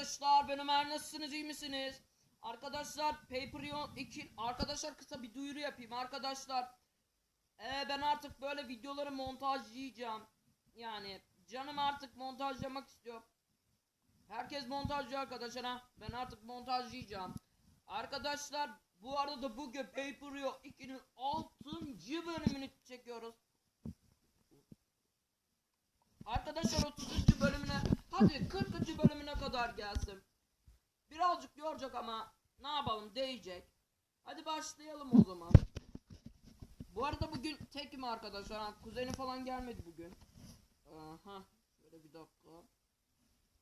arkadaşlar ben Ömer nasılsınız iyi misiniz? Arkadaşlar Paperion 2 arkadaşlar kısa bir duyuru yapayım arkadaşlar. Ee, ben artık böyle videoları montajlayacağım. Yani canım artık montajlamak istiyor. Herkes montajcı arkadaşlar ha. Ben artık montajlayacağım. Arkadaşlar bu arada bugün Paperio 2'nin 6. bölümünü çekiyoruz. Arkadaşlar 30. bölümüne hadi 40. bölümüne kadar gelsin. Birazcık yoracak ama ne yapalım değecek. Hadi başlayalım o zaman. Bu arada bugün tekim arkadaşlar. Kuzeni falan gelmedi bugün. Aha. Şöyle bir dakika.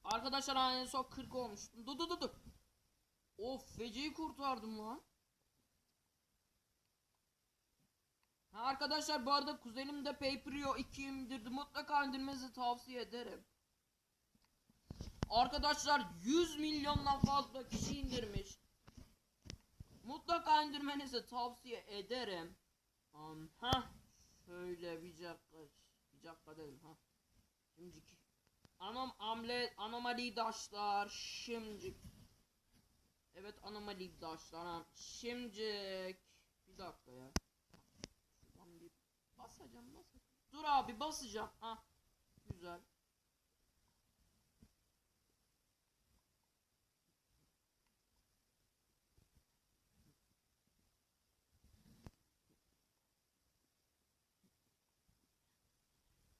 Arkadaşlar en son 40 olmuştum. Dur dur dur dur. Of feciyi kurtardım lan. Ha arkadaşlar bu arada kuzenim de Paperio 2 indirdi. Mutlaka indirmenizi tavsiye ederim. Arkadaşlar 100 milyondan fazla kişi indirmiş. Mutlaka indirmenizi tavsiye ederim. Um, ha şöyle bir dakika bir dakika değil ha. Şimdi anom amle anomali daşlar şimdi Evet anomali daşlar ha. Şimdi bir dakika ya. Basacağım basacağım. Dur abi basacağım. Ha. Güzel.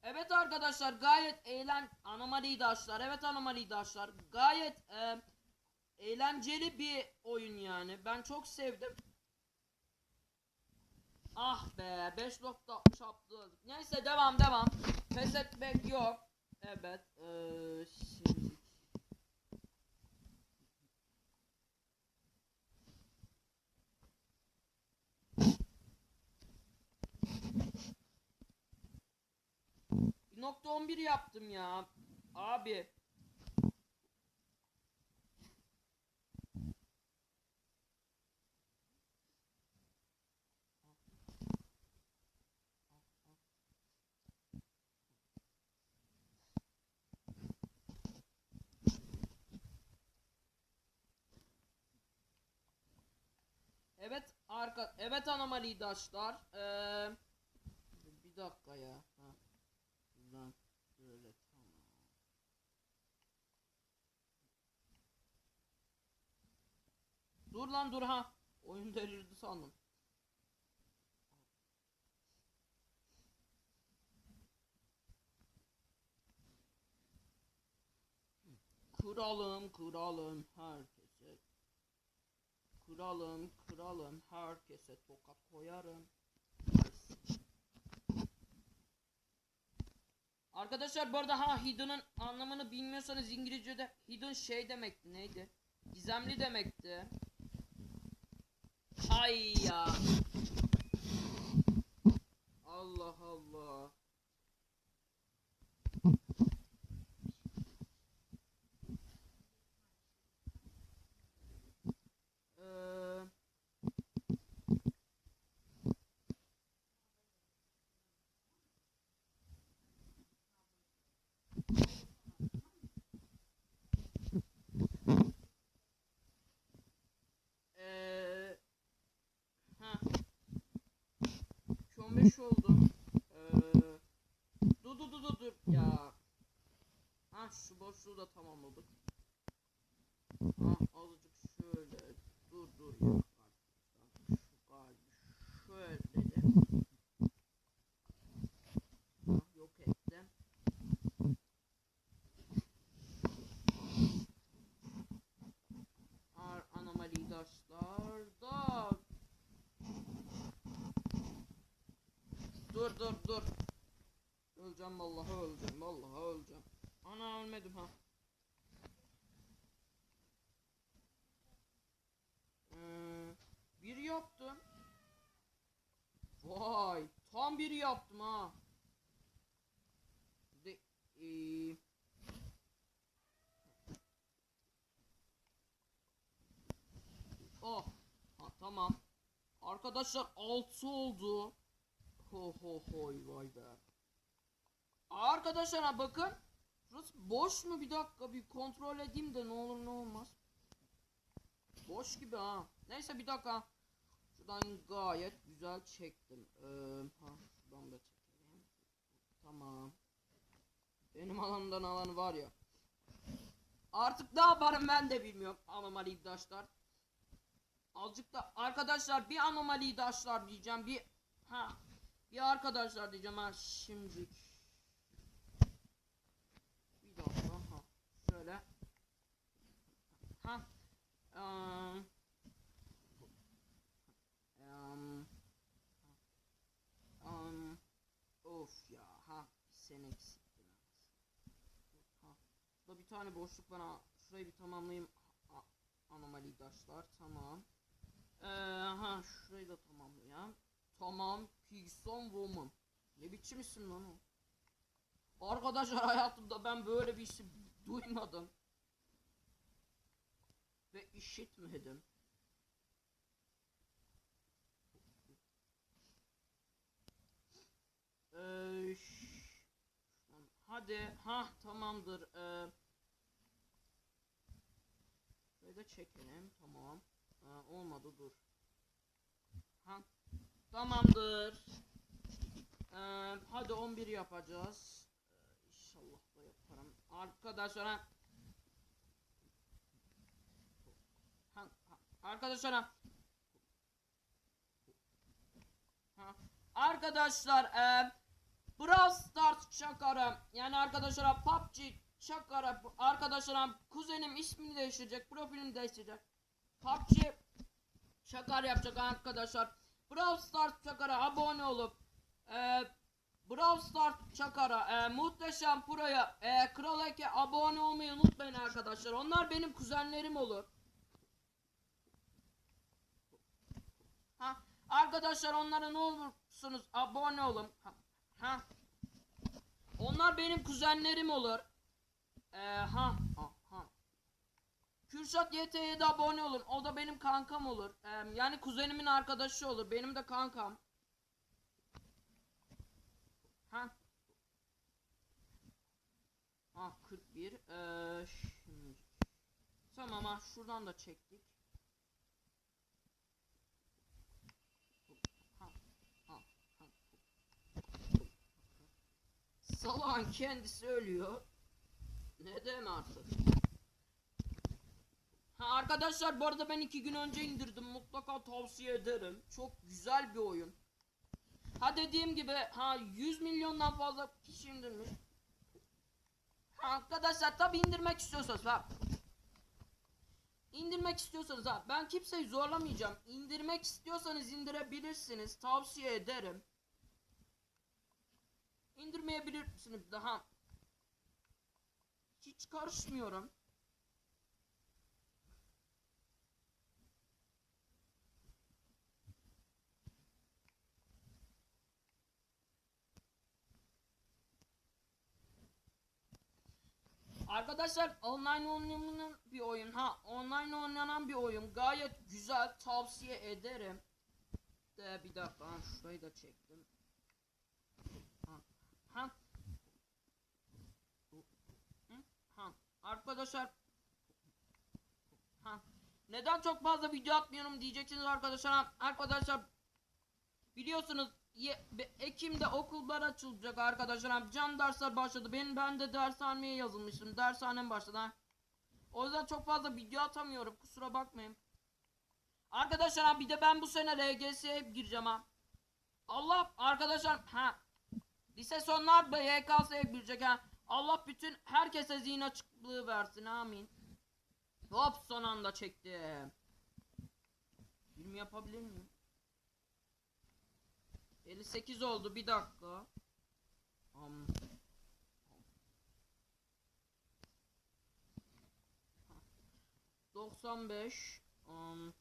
Evet arkadaşlar gayet eğlen anomali daşlar. Evet anomali daşlar. Gayet e, eğlenceli bir oyun yani. Ben çok sevdim. Ah be 5 nokta çaptı. Neyse devam devam. Pes etmek yok. Evet. eee, şimdi. Nokta 11 yaptım ya. Abi. Arka evet anomali daşlar. Ee, bir dakika ya. Ha. Buradan böyle tamam. Dur lan dur ha. Oyun delirdi sandım. Kralım kralım herkese Kralım kralım herkese tokat koyarım. Arkadaşlar bu arada ha hidden'ın anlamını bilmiyorsanız İngilizce'de hidden şey demekti neydi? Gizemli demekti. Ay ya. Allah Allah. Eee Eee ha 15 oldu. Eee dur dur dur dur dur ya. Ha şu boşluğu da tamamladık. Ha azıcık şöyle dur dur ya. Dur dur dur. Öleceğim vallahi öleceğim vallahi öleceğim. Ana ölmedim ha. Ee, bir yaptım. Vay, tam bir yaptım ha. De, ee, oh, ha, tamam. Arkadaşlar 6 oldu. Ho ho hoy vay be. Arkadaşlar bakın. Şurası boş mu bir dakika bir kontrol edeyim de ne olur ne olmaz. Boş gibi ha. Neyse bir dakika. Şuradan gayet güzel çektim. Ee, ha şuradan da çekelim. Tamam. Benim alanımdan alanı var ya. Artık ne yaparım ben de bilmiyorum anomali daşlar. Azıcık da arkadaşlar bir anomali daşlar diyeceğim bir ha bir arkadaşlar diyeceğim ha şimdi. Bir dakika ha şöyle. Ha. Um, um, um, of ya ha sen eksiktin. Ha. Burada bir tane boşluk ha. Şurayı bir tamamlayayım. Anomali daşlar tamam. Ee, ha şurayı da tamamlayayım. Tamam. Pigson Woman. Ne biçim isim lan o? Arkadaşlar hayatımda ben böyle bir isim duymadım. İşitmedim. Ee, hadi ha tamamdır. Ee, şöyle çekelim tamam. Ha, olmadı dur. Ha tamamdır. Ee, hadi 11 yapacağız. Ee, inşallah da yaparım. Arkadaşlar ha. Ha, ha, Arkadaşlar ha. Arkadaşlar e, Brawl Stars çakarım. Yani arkadaşlar PUBG çakarım. Arkadaşlar kuzenim ismini değiştirecek. Profilini değiştirecek. PUBG şakar yapacak arkadaşlar. Brawl Stars çakara abone olup e, Brawl Stars çakara e, muhteşem proya e, Kral Eke abone olmayı unutmayın arkadaşlar. Onlar benim kuzenlerim olur. Ha arkadaşlar onlara ne olursunuz abone olun. Ha, ha. Onlar benim kuzenlerim olur. E, ha ha ha. Kürşat YT'ye de abone olun. O da benim kankam olur. Ee, yani kuzenimin arkadaşı olur. Benim de kankam. Ha. Ha 41. Ee, şimdi. Tamam ha şuradan da çektik. Ha, ha, ha. Salağın kendisi ölüyor. Neden artık? Ha arkadaşlar bu arada ben iki gün önce indirdim. Mutlaka tavsiye ederim. Çok güzel bir oyun. Ha dediğim gibi ha 100 milyondan fazla kişi indirmiş. Ha arkadaşlar tabi indirmek istiyorsanız ha. İndirmek istiyorsanız ha ben kimseyi zorlamayacağım. İndirmek istiyorsanız indirebilirsiniz. Tavsiye ederim. İndirmeyebilirsiniz daha. Hiç karışmıyorum. Arkadaşlar online oynanan bir oyun ha online oynanan bir oyun gayet güzel tavsiye ederim. De bir dakika şurayı da çektim. Ha. Ha. Hı? Ha. Arkadaşlar ha. Neden çok fazla video atmıyorum diyeceksiniz arkadaşlar. Arkadaşlar biliyorsunuz ye- Ekim'de okullar açılacak arkadaşlar. Can dersler başladı. Ben ben de dershaneye yazılmıştım. Dershanem başladı. O yüzden çok fazla video atamıyorum. Kusura bakmayın. Arkadaşlar bir de ben bu sene LGS'ye gireceğim ha. Allah arkadaşlar ha. Lise sonlar da YKS'ye girecek ha. Allah bütün herkese zihin açıklığı versin amin. Hop son anda çektim. 20 yapabilir miyim? 58 oldu bir dakika. Am. 95 am.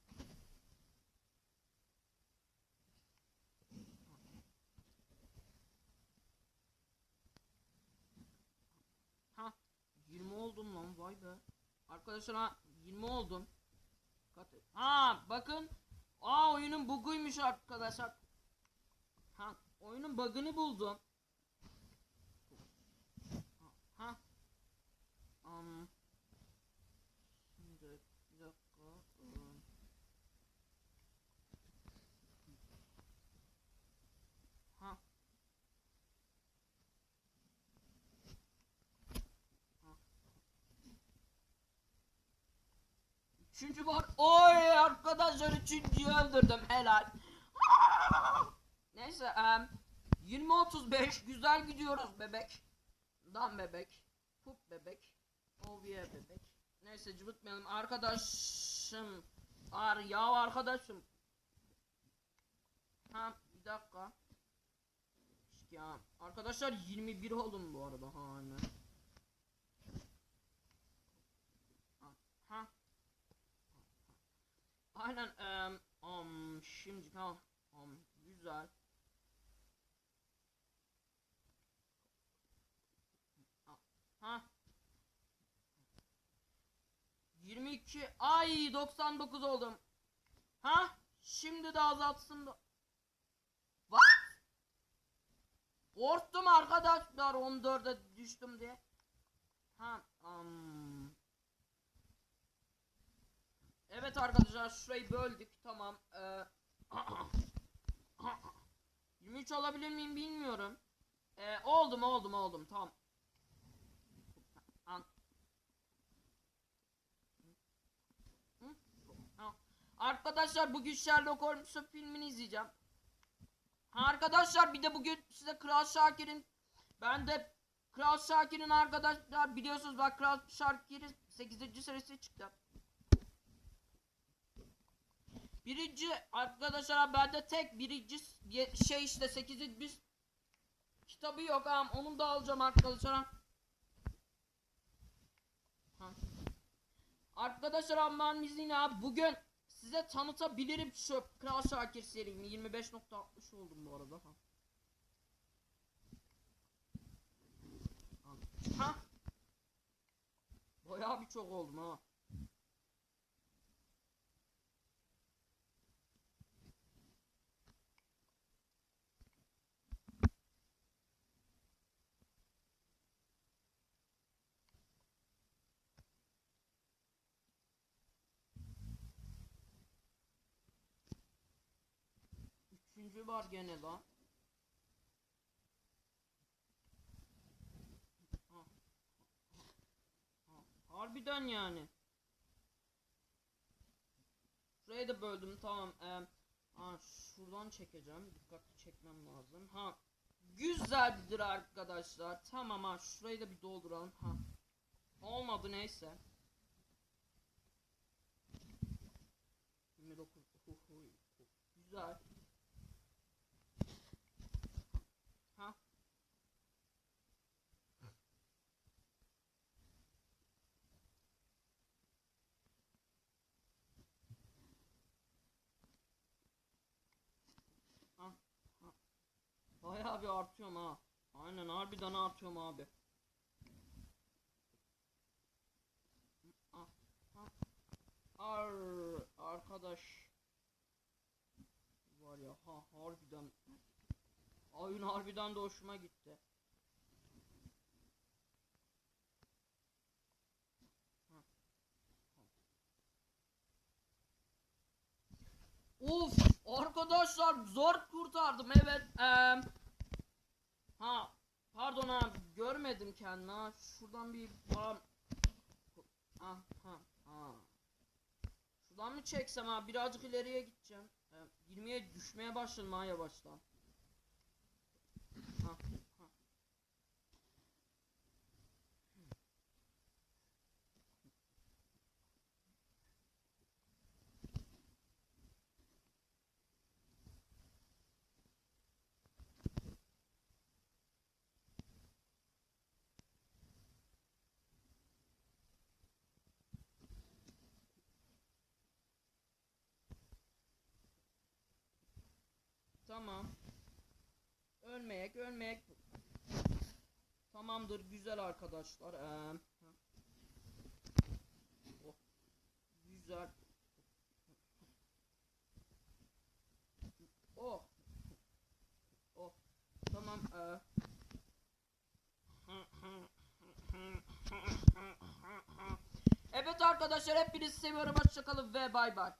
Ha 20 oldum lan vay be. Arkadaşlar ha 20 oldum. Ha bakın. Aa oyunun buguymuş arkadaşlar. Ha oyunun bug'ını buldum. Ha. am şimdi bir dakika. ıı. Ha. Ha. Üçüncü var. Oy arkadaşlar üçüncüyü öldürdüm helal. Neyse em, 20-35 güzel gidiyoruz bebek. Dan bebek. Pup bebek. Oviye bebek. Neyse cıvıtmayalım. Arkadaşım. Ar ya arkadaşım. Ha bir dakika. Ya arkadaşlar 21 oldum bu arada ha aynen. Ha, ha. Aynen em, am şimdi ha am güzel. Ha, Ha. 22 ay 99 oldum. Ha? Şimdi de azaltsın da. What? Korktum arkadaşlar 14'e düştüm diye. Ha, am. Evet arkadaşlar şurayı böldük tamam. Ee, 23 olabilir miyim bilmiyorum. Ee, oldum oldum oldum tamam. Arkadaşlar bugün Sherlock Holmes'un filmini izleyeceğim. Arkadaşlar bir de bugün size Kral Şakir'in ben de Kral Şakir'in arkadaşlar biliyorsunuz bak Kral Şakir'in 8. serisi çıktı. Birinci arkadaşlar bende tek birinci şey işte 8. bir kitabı yok am onu da alacağım arkadaşlar. Ha. Arkadaşlar aman izin abi bugün size tanıtabilirim şu Kral Şakir serimi 25.60 oldum bu arada ha. Ha. Bayağı bir çok oldum ha. Üçüncü var gene lan. Ha. Ha. Harbiden yani. Şurayı da böldüm tamam. Ee, ha, şuradan çekeceğim. Dikkatli çekmem lazım. Ha. Güzeldir arkadaşlar. Tamam ha şurayı da bir dolduralım. Ha. Olmadı neyse. 29. Uhuhu. Güzel. Ha? Ha? Ha? Bayağı bir artıyorum ha. Aynen harbiden artıyorum abi. Ha? Ha? Ar arkadaş var ya ha harbiden oyun harbiden de hoşuma gitti. Uf arkadaşlar zor kurtardım evet. Eee ha pardon abi görmedim kendimi ha şuradan bir falan ha ha ha şuradan mı çeksem ha birazcık ileriye gideceğim. Ee, 20'ye düşmeye başladım ha yavaştan. Ha, ha. Tamam. Ölmeyek, ölmeyek. Tamamdır, güzel arkadaşlar. Ee, oh. Güzel. Oh. Oh. Tamam. Ee. arkadaşlar hepinizi seviyorum. Hoşçakalın ve bay bay.